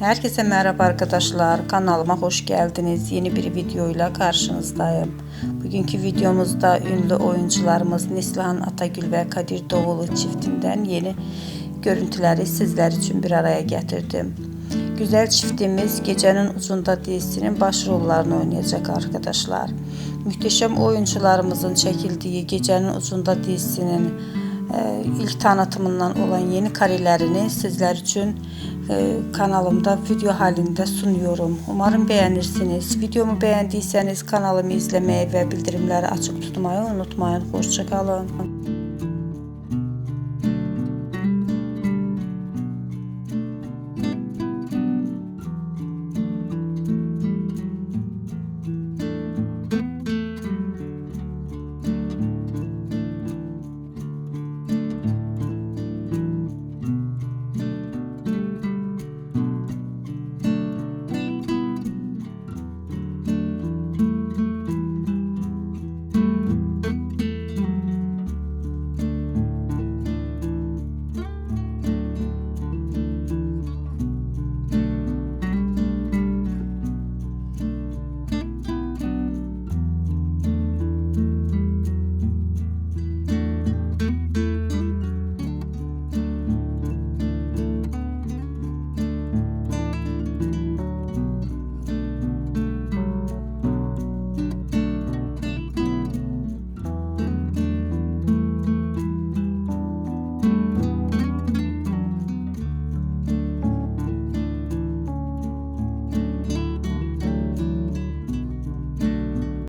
Herkese merhaba arkadaşlar. Kanalıma hoş geldiniz. Yeni bir videoyla karşınızdayım. Bugünkü videomuzda ünlü oyuncularımız Neslihan Atagül ve Kadir Doğulu çiftinden yeni görüntüleri sizler için bir araya getirdim. Güzel çiftimiz Gecenin Ucunda dizisinin başrollarını oynayacak arkadaşlar. Muhteşem oyuncularımızın çekildiği Gecenin Ucunda dizisinin e, ilk tanıtımından olan yeni karelerini sizler için kanalımda video halinde sunuyorum. Umarım beğenirsiniz. Videomu beğendiyseniz kanalımı izlemeyi ve bildirimleri açık tutmayı unutmayın. Hoşçakalın.